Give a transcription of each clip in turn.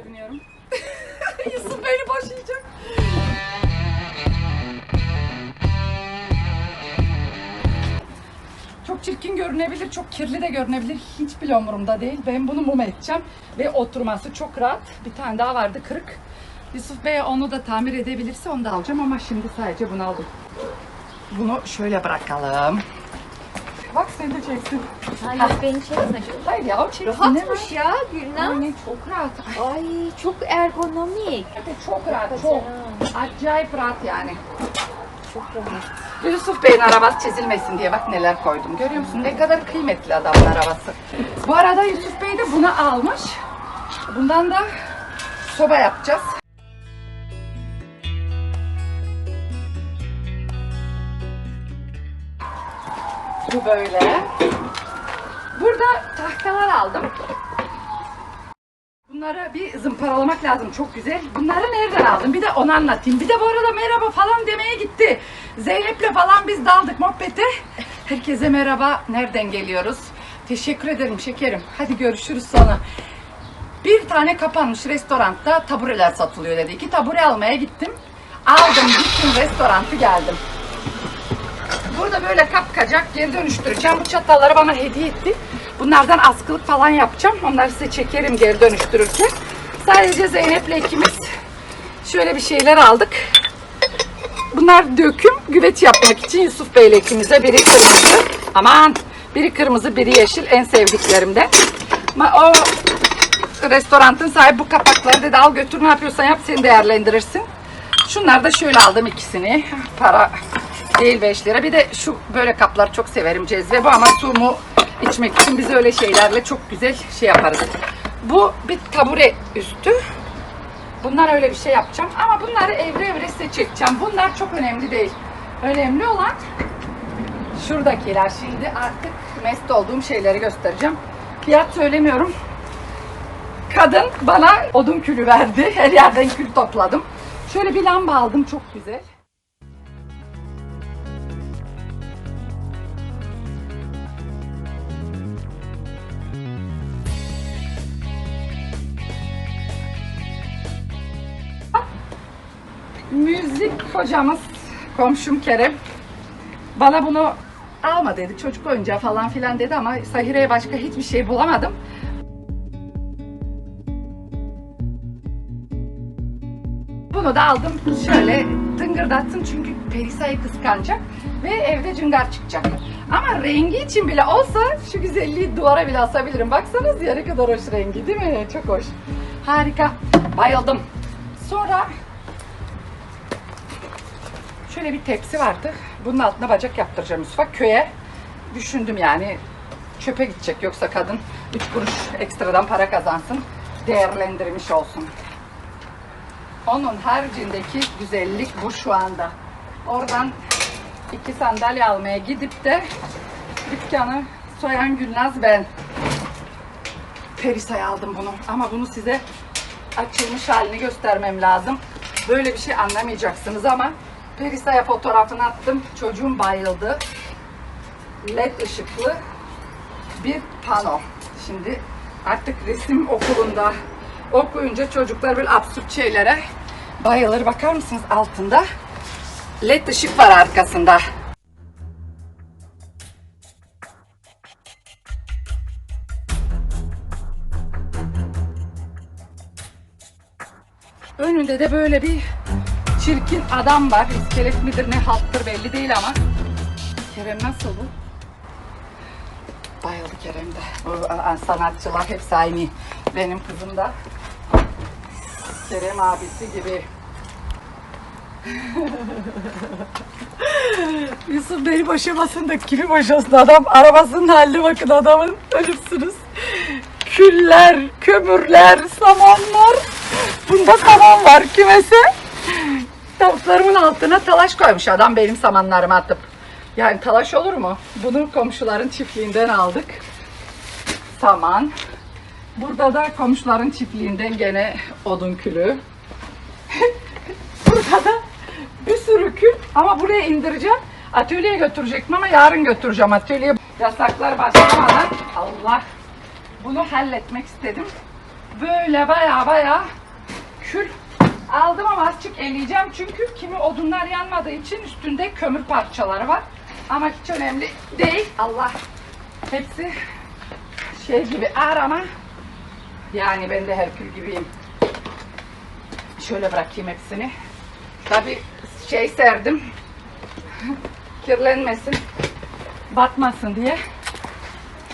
Şöyle biniyorum. Yusuf beni boşayacak. Çok çirkin görünebilir, çok kirli de görünebilir. Hiç bile umurumda değil. Ben bunu mum edeceğim. Ve oturması çok rahat. Bir tane daha vardı kırık. Yusuf Bey onu da tamir edebilirse onu da alacağım ama şimdi sadece bunu aldım. Bunu şöyle bırakalım. Bak sen de çeksin. Hayır beni çekme. Hayır ya o çeksin. Rahatmış ya Gülnaz. Aynen çok rahat. Ay çok ergonomik. Evet, çok rahat, çok. Acayip rahat yani. Çok rahat. Yusuf Bey'in arabası çizilmesin diye bak neler koydum. Görüyor musun? Ne kadar kıymetli adamın arabası. Bu arada Yusuf Bey de bunu almış. Bundan da soba yapacağız. Bu böyle. Burada tahtalar aldım. Bunları bir zımparalamak lazım. Çok güzel. Bunları nereden aldım? Bir de onu anlatayım. Bir de bu arada merhaba falan demeye gitti. Zeynep'le falan biz daldık muhabbete. Herkese merhaba. Nereden geliyoruz? Teşekkür ederim şekerim. Hadi görüşürüz sonra. Bir tane kapanmış restoranda tabureler satılıyor dedi. İki tabure almaya gittim. Aldım gittim restorantı geldim. Burada böyle kapkacak geri dönüştüreceğim. Bu çatalları bana hediye etti. Bunlardan askılık falan yapacağım. Onları size çekerim geri dönüştürürken. Sadece Zeynep'le ikimiz şöyle bir şeyler aldık. Bunlar döküm güveç yapmak için Yusuf Bey'le ikimize biri kırmızı. Aman biri kırmızı biri yeşil en sevdiklerimden. Ama o restoranın sahibi bu kapakları dedi al götür ne yapıyorsan yap seni değerlendirirsin. Şunlar da şöyle aldım ikisini. Para değil 5 lira. Bir de şu böyle kaplar çok severim cezve bu ama su mu içmek için biz öyle şeylerle çok güzel şey yaparız. Bu bir tabure üstü. Bunlar öyle bir şey yapacağım ama bunları evre evre size çekeceğim. Bunlar çok önemli değil. Önemli olan şuradakiler. Şimdi artık mest olduğum şeyleri göstereceğim. Fiyat söylemiyorum. Kadın bana odun külü verdi. Her yerden kül topladım. Şöyle bir lamba aldım çok güzel. Hocamız, komşum Kerem bana bunu alma dedi. Çocuk oyuncağı falan filan dedi ama Sahire'ye başka hiçbir şey bulamadım. Bunu da aldım şöyle tıngırdattım çünkü Perisa'yı kıskanacak ve evde cıngar çıkacak. Ama rengi için bile olsa şu güzelliği duvara bile asabilirim. Baksanız ya kadar hoş rengi değil mi? Çok hoş. Harika. Bayıldım. Sonra şöyle bir tepsi vardı. Bunun altına bacak yaptıracağım Yusuf'a. Köye düşündüm yani çöpe gidecek yoksa kadın 3 kuruş ekstradan para kazansın. Değerlendirmiş olsun. Onun haricindeki güzellik bu şu anda. Oradan iki sandalye almaya gidip de dükkanı soyan Gülnaz ben. Perisa'ya aldım bunu. Ama bunu size açılmış halini göstermem lazım. Böyle bir şey anlamayacaksınız ama Perisa'ya fotoğrafını attım. Çocuğum bayıldı. LED ışıklı bir pano. Şimdi artık resim okulunda okuyunca çocuklar böyle absürt şeylere bayılır. Bakar mısınız altında? LED ışık var arkasında. Önünde de böyle bir çirkin adam var. İskelet midir ne halttır belli değil ama. Kerem nasıl bu? Bayıldı Kerem de. Bu a- sanatçılar hepsi aynı. Benim kızım da Kerem abisi gibi. Yusuf beni boşamasın da kimi boşasın adam arabasının haline bakın adamın ölürsünüz. Küller, kömürler, samanlar. Bunda saman var kümese. Tavuklarımın altına talaş koymuş adam benim samanlarımı atıp. Yani talaş olur mu? Bunu komşuların çiftliğinden aldık. Saman. Burada da komşuların çiftliğinden gene odun külü. Burada da bir sürü kül ama buraya indireceğim. Atölyeye götürecektim ama yarın götüreceğim atölyeye. Yasaklar başlamadan Allah bunu halletmek istedim. böyle baya baya kül aldım ama azıcık eleyeceğim çünkü kimi odunlar yanmadığı için üstünde kömür parçaları var. Ama hiç önemli değil. Allah hepsi şey gibi ağır ama yani ben de Herkül gibiyim. Şöyle bırakayım hepsini. Tabi şey serdim. Kirlenmesin. Batmasın diye.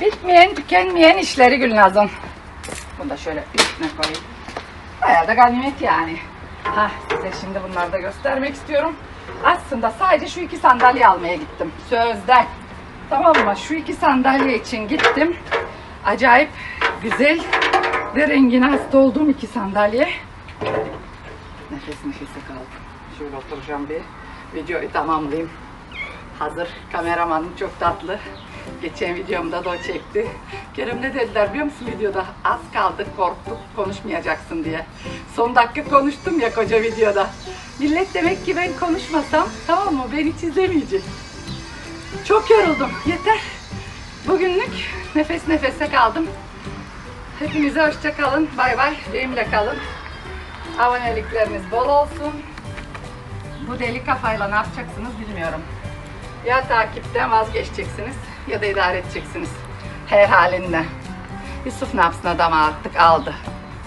Bitmeyen, tükenmeyen işleri Gülnaz'ın. Bunu da şöyle üstüne koyayım. Bayağı da ganimet yani. Hah, size şimdi bunları da göstermek istiyorum. Aslında sadece şu iki sandalye almaya gittim. Sözden. Tamam mı? Şu iki sandalye için gittim. Acayip güzel ve rengine hasta olduğum iki sandalye. Nefes nefese kaldım. Şöyle oturacağım bir videoyu tamamlayayım. Hazır kameramanım çok tatlı. Geçen videomda da o çekti. Kerem ne dediler biliyor musun videoda? Az kaldı korktuk konuşmayacaksın diye. Son dakika konuştum ya koca videoda. Millet demek ki ben konuşmasam tamam mı beni hiç izlemeyecek. Çok yoruldum. Yeter. Bugünlük nefes nefese kaldım. Hepinize hoşça kalın. Bay bay. Benimle kalın. Abonelikleriniz bol olsun. Bu deli kafayla ne yapacaksınız bilmiyorum. Ya takipten vazgeçeceksiniz ya da idare edeceksiniz. Her halinde. Yusuf ne yapsın artık aldı.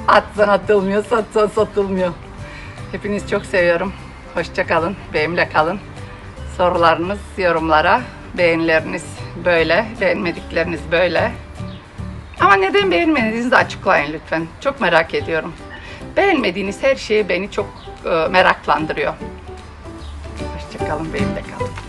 Atsan atılmıyor, satsan satılmıyor. Hepiniz çok seviyorum. Hoşça kalın, benimle kalın. Sorularınız yorumlara, beğenileriniz böyle, beğenmedikleriniz böyle. Ama neden beğenmediğinizi açıklayın lütfen. Çok merak ediyorum. Beğenmediğiniz her şey beni çok e, meraklandırıyor. Hoşçakalın, benimle kalın.